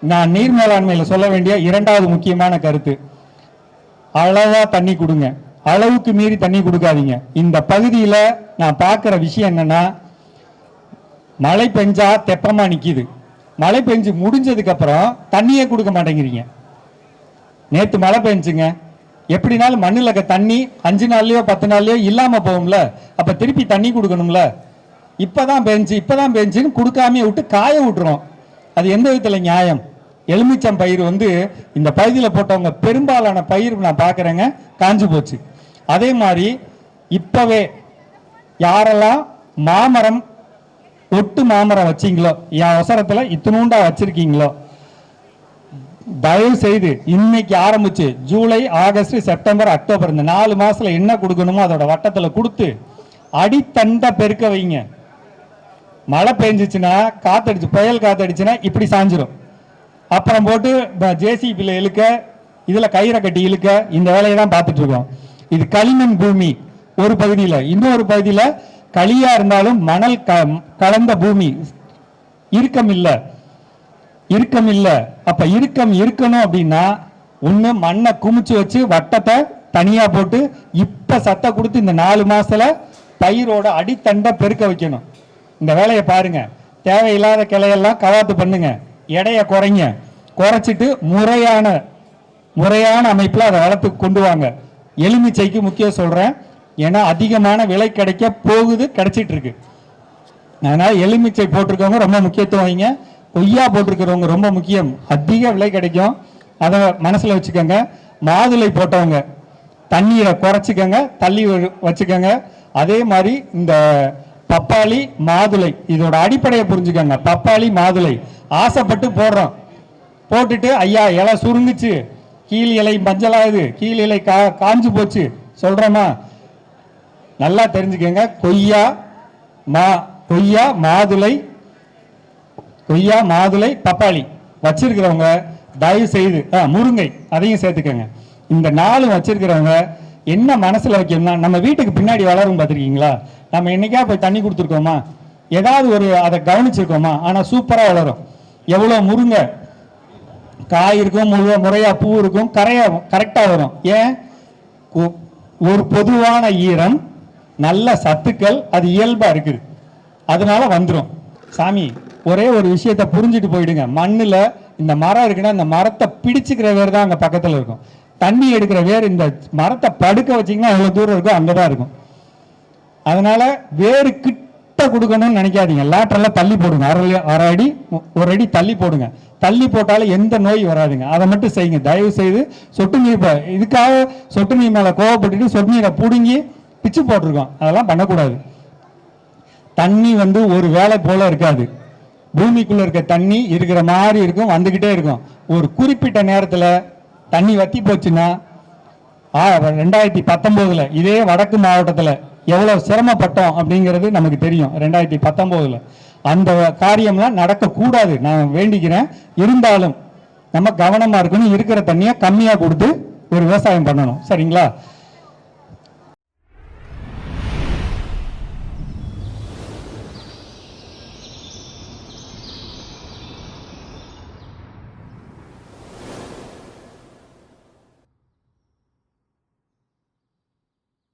நான் நீர் மேலாண்மையில் சொல்ல வேண்டிய இரண்டாவது முக்கியமான கருத்து. அளவா தண்ணி கொடுங்க. அளவுக்கு மீறி தண்ணி கொடுக்காதீங்க. இந்த பகுதியில் நான் பார்க்குற விஷயம் என்னன்னா மழை பெஞ்சா தெப்பமா நிற்கிது மழை பெஞ்சு முடிஞ்சதுக்கு அப்புறம் தண்ணியே கொடுக்க மாட்டேங்கிறீங்க. நேற்று மழை பெஞ்சுங்க. எப்படினாலும் மண்ணில் இருக்க தண்ணி அஞ்சு நாள்லயோ பத்து நாள்லயோ இல்லாமல் போகும்ல. அப்போ திருப்பி தண்ணி கொடுக்கணும்ல. இப்பதான் பெஞ்சு இப்பதான் பெஞ்சுன்னு கொடுக்காமயே விட்டு காய விட்டுறோம். அது எந்த விதத்தில் நியாயம்? எலுமிச்சம் பயிர் வந்து இந்த பகுதியில் போட்டவங்க பெரும்பாலான பயிர் நான் பார்க்குறேங்க காஞ்சு போச்சு. அதே மாதிரி இப்போவே யாரெல்லாம் மாமரம் ஒட்டு மாமரம் வச்சீங்களோ என் அவசரத்தில் இத்தினூண்டா வச்சிருக்கீங்களோ தயவு செய்து இன்னைக்கு ஆரம்பிச்சு ஜூலை ஆகஸ்ட் செப்டம்பர் அக்டோபர் இந்த நாலு மாசத்துல என்ன கொடுக்கணுமோ அதோட வட்டத்தில் கொடுத்து அடித்தண்டை பெருக்க வைங்க. மழை பெஞ்சிச்சுன்னா காத்தடிச்சு புயல் காத்தடிச்சுன்னா இப்படி சாஞ்சிரும். அப்புறம் போட்டு ஜேசிபியில் இழுக்க இதில் கயிறை கட்டி இழுக்க இந்த வேலையை தான் பார்த்துட்டு இருக்கோம் இது களிமண் பூமி ஒரு பகுதியில். இன்னொரு பகுதியில் களியாக இருந்தாலும் மணல் க கலந்த பூமி. இறுக்கம் இல்லை. இறுக்கம் இல்லை. அப்போ இறுக்கம் இருக்கணும் அப்படின்னா ஒன்று மண்ணை குமிச்சு வச்சு வட்டத்தை தனியாக போட்டு இப்போ சத்தை கொடுத்து இந்த நாலு மாதத்தில் பயிரோட அடித்தண்டை பெருக்க வைக்கணும். இந்த வேலையை பாருங்க. தேவையில்லாத கிளையெல்லாம் கவாத்து பண்ணுங்க. எடையை குறைங்க. குறைச்சிட்டு முறையான முறையான அமைப்பில் அதை வளர்த்து கொண்டு வாங்க. எலுமிச்சைக்கு முக்கியம் சொல்கிறேன் ஏன்னா அதிகமான விலை கிடைக்க போகுது கிடைச்சிட்டு இருக்கு அதனால் எலுமிச்சை போட்டிருக்கவங்க ரொம்ப முக்கியத்துவம் வைங்க. கொய்யா போட்டிருக்கிறவங்க ரொம்ப முக்கியம். அதிக விலை கிடைக்கும். அதை மனசில் வச்சுக்கோங்க. மாதுளை போட்டவங்க தண்ணீரை குறைச்சிக்கோங்க. தள்ளி வச்சுக்கோங்க. அதே மாதிரி இந்த பப்பாளி மாதுளை. இதோட அடிப்படையை புரிஞ்சுக்கோங்க. பப்பாளி மாதுளை. ஆசைப்பட்டு போடுறோம். போட்டுட்டு ஐயா இலை சுருங்குச்சு. கீழ் இலை மஞ்சளாகுது. கீழ் இலை கா காஞ்சு போச்சு. சொல்கிறோமா நல்லா தெரிஞ்சுக்கோங்க. கொய்யா மா கொய்யா மாதுளை. கொய்யா மாதுளை பப்பாளி. வச்சிருக்கிறவங்க தயவு செய்து ஆ, முருங்கை. அதையும் சேர்த்துக்கோங்க. இந்த நாளும் வச்சிருக்கிறவங்க என்ன மனசில் வைக்கணும்னா நம்ம வீட்டுக்கு பின்னாடி வளரும் பார்த்துருக்கீங்களா? நம்ம என்னைக்கா போய் தண்ணி கொடுத்துருக்கோமா ஏதாவது ஒரு அதை கவனிச்சிருக்கோமா? ஆனால் சூப்பராக வளரும். எவ்வளோ முருங்கை? காய் இருக்கும் முழு முறையாக பூ இருக்கும் கரையா கரெக்டாக வரும். ஏன்? ஒரு பொதுவான ஈரம் நல்ல சத்துக்கள் அது இயல்பாக இருக்குது. அதனால வந்துடும் சாமி ஒரே ஒரு விஷயத்தை புரிஞ்சுட்டு போயிடுங்க. மண்ணில் இந்த மரம் இருக்குன்னா இந்த மரத்தை பிடிச்சிக்கிற வேர் தான் அங்கே பக்கத்தில் இருக்கும். தண்ணி எடுக்கிற வேர் இந்த மரத்தை படுக்க வச்சிங்கன்னா அவ்வளோ தூரம் இருக்கோ அங்கதான் இருக்கும். அதனால வேறு கிட்ட கொடுக்கணும்னு நினைக்காதீங்க. லேட்டரெல்லாம் தள்ளி போடுங்க. அரை அடி- அரை அடி ஒரு அடி தள்ளி போடுங்க. தள்ளி போட்டாலும் எந்த நோய் வராதுங்க. அதை மட்டும் செய்யுங்க. தயவு செய்து சொட்டு நீர் இதுக்காக சொட்டு நீர் மேலே கோவப்பட்டுட்டு சொட்டு நீரை பிடுங்கி பிச்சு போட்டிருக்கோம். அதெல்லாம் பண்ணக்கூடாது. தண்ணி வந்து ஒரு வேலை போல இருக்காது. பூமிக்குள்ள இருக்க தண்ணி இருக்கிற மாதிரி இருக்கும் வந்துகிட்டே இருக்கும். ஒரு குறிப்பிட்ட நேரத்தில் தண்ணி வத்தி போச்சுன்னா ஆ, ரெண்டாயிரத்தி பத்தொம்போதில் இதே வடக்கு மாவட்டத்தில் எவ்வளவு சிரமப்பட்டோம் அப்படிங்கிறது நமக்கு தெரியும் ரெண்டாயிரத்தி பத்தொம்போதில். அந்த காரியம்லாம் நடக்கக்கூடாது. நான் வேண்டிக்கிறேன். இருந்தாலும் நம்ம கவனமா இருக்கணும். இருக்கிற தண்ணியை கம்மியா கொடுத்து ஒரு விவசாயம் பண்ணணும். சரிங்களா?